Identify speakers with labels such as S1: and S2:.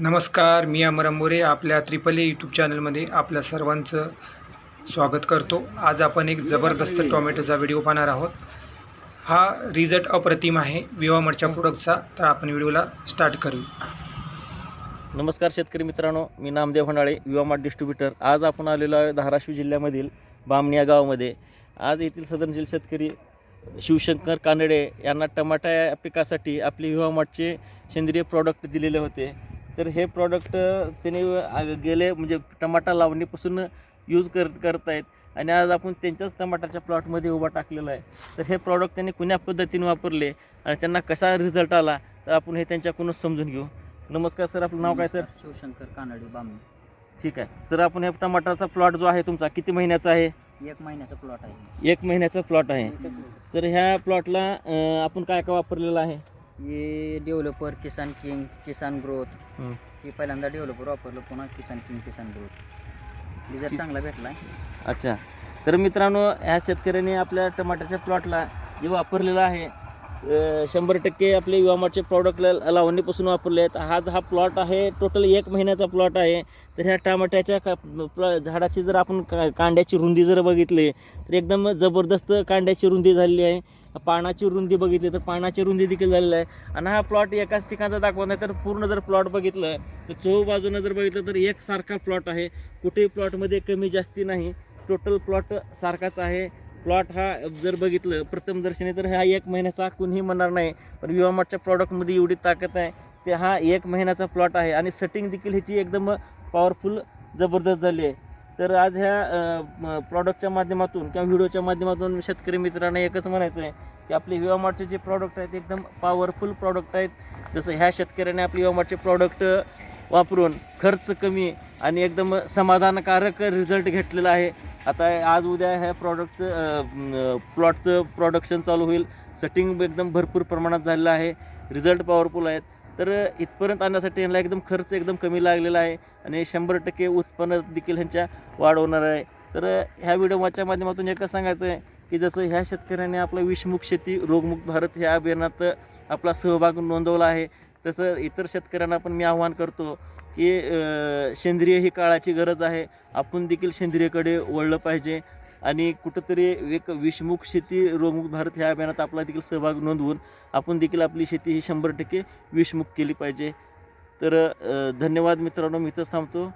S1: नमस्कार मी अमरम मोरे आपल्या त्रिपल ए यूट्यूब चॅनलमध्ये आपल्या सर्वांचं स्वागत करतो. आज आपण एक जबरदस्त टोमॅटोचा व्हिडिओ पाहणार आहोत. हा रिझल्ट अप्रतिम आहे. विवामरच्या प्रोडक्टचा तर आपण व्हिडिओला स्टार्ट करू
S2: नमस्कार शेतकरी मित्रांनो मी नामदेव हंडाळे युवामार्ट डिस्ट्रीब्युटर आज आपण आलेलो आहे धाराशिव जिल्ह्यामधील बामणी गावामध्ये. आज येथील सदनशील शेतकरी शिवशंकर कानडे यांना टमाटा या पिकासाठी आपले विवामाटचे सेंद्रिय प्रॉडक्ट दिलेले होते. तर हे प्रॉडक्ट त्यांनी गेले म्हणजे टमाटा लावणीपासून यूज कर करत आहेत आणि आज आपण त्यांच्याच टमाटाच्या प्लॉटमध्ये उभा टाकलेला आहे. तर हे प्रॉडक्ट त्यांनी कुण्या पद्धतीने वापरले आणि त्यांना कसा रिझल्ट आला तर आपण हे त्यांच्याकडूनच समजून घेऊ. नमस्कार सर आपलं नाव काय सर?
S3: शिवशंकर कानडी बामणी.
S2: ठीक आहे. सर आपण हे टमाटाचा प्लॉट जो आहे तुमचा किती महिन्याचा आहे?
S3: एक महिन्याचा प्लॉट आहे.
S2: एक महिन्याचा प्लॉट आहे. तर ह्या प्लॉटला आपण काय काय वापरलेलं आहे?
S3: हे developer Kisan King Kisan growth
S2: हं.
S3: हे पहिल्यांदा डेव्हलपर वापरलं पुन्हा Kisan King Kisan growth result चांगला भेटला.
S2: अच्छा. तर मित्रांनो ह्या शेतकऱ्याने आपल्या टमाट्याच्या प्लॉटला जे वापरलेलं आहे शंभर टक्के आपले युवामार्टचे प्रॉडक्ट लावणीपासून वापरले आहेत. हा जो हा प्लॉट आहे टोटल एक महिन्याचा प्लॉट आहे. तर ह्या टमाट्याच्या का झाडाची जर आपण का कांड्याची रुंदी जर बघितली तर एकदम जबरदस्त कांड्याची रुंदी झालेली आहे. पानाची रुंदी बघितली तर पानाची रुंदी देखील झालेली आहे. आणि हा प्लॉट एकाच ठिकाणचा दाखवत नाही तर पूर्ण जर प्लॉट बघितलं तर चोबाजूनं जर बघितलं तर एकसारखा प्लॉट आहे. कुठेही प्लॉटमध्ये कमी जास्ती नाही. टोटल प्लॉट सारखाच आहे. प्लॉट हा जर बघितलं प्रथमदर्शनी तर हा एक महिन्याचा कुणीही म्हणणार नाही पण विवामार्टच्या प्रॉडक्टमध्ये एवढी ताकद आहे ते हा एक महिन्याचा प्लॉट आहे आणि सेटिंग देखील ह्याची एकदम पॉवरफुल जबरदस्त झाली आहे. तर आज ह्या प्रॉडक्टच्या माध्यमातून किंवा व्हिडिओच्या माध्यमातून शेतकरी मित्रांना एकच म्हणायचं आहे की आपले विवामार्टचे जे प्रॉडक्ट आहेत एकदम पॉवरफुल प्रॉडक्ट आहेत. जसं ह्या शेतकऱ्याने आपले विवामार्टचे प्रॉडक्ट वापरून खर्च कमी आणि एकदम समाधानकारक रिझल्ट घेतलेला आहे. आता आज उद्या ह्या प्रॉडक्टचं प्लॉटचं प्रोडक्शन चालू होईल. सेटिंग एकदम भरपूर प्रमाणात झालेलं आहे. रिझल्ट पॉवरफुल आहेत. तर इथपर्यंत आणण्यासाठी यांना एकदम खर्च एकदम कमी लागलेला आहे आणि शंभर टक्के उत्पन्न देखील ह्यांच्या वाढ होणार आहे. तर ह्या व्हिडिओच्या माध्यमातून एकच सांगायचं आहे की जसं ह्या शेतकऱ्याने आपलं विषमुख शेती रोगमुक्त भारत ह्या अभियानात आपला सहभाग नोंदवला आहे. तसं इतर शेतकऱ्यांना पण मी आव्हान करतो की सेंद्रिय ही काळाची गरज आहे. आपण देखील सेंद्रियकडे वळलं पाहिजे आणि कुठंतरी एक विषमुख शेती रोगमुक्त भारत ह्या अभियानात आपला देखील सहभाग नोंदवून आपण देखील आपली शेती ही शंभर टक्के विषमुक्त केली पाहिजे. तर धन्यवाद मित्रांनो मी इथंच थांबतो.